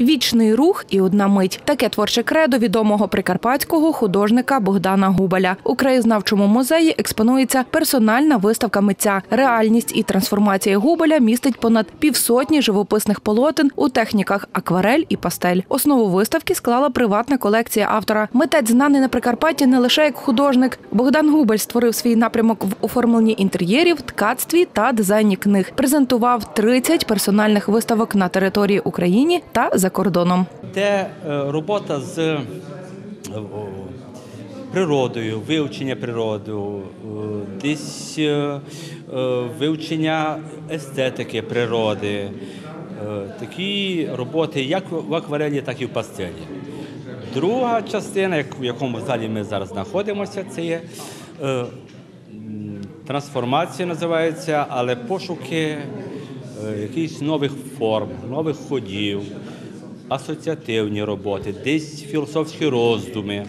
Вічний рух і одна мить. Таке творче кредо відомого прикарпатського художника Богдана Губаля. У краєзнавчому музеї експонується персональна виставка митця. Реальність і трансформація Губаля містить понад півсотні живописних полотен у техніках акварель і пастель. Основу виставки склала приватна колекція автора. Митець знаний на Прикарпатті не лише як художник. Богдан Губаль створив свій напрямок в оформленні інтер'єрів, ткацтві та дизайні книг. Презентував 30 персональних виставок на території України та за кордоном. Де е, робота з е, природою, вивчення природи, е, десь вивчення естетики природи. Такі роботи як в акварелі, так і в пастелі. Друга частина, в якому залі ми зараз знаходимося, це є трансформація називається, але пошуки якихось нових форм, нових ходів, асоціативні роботи, десь філософські роздуми.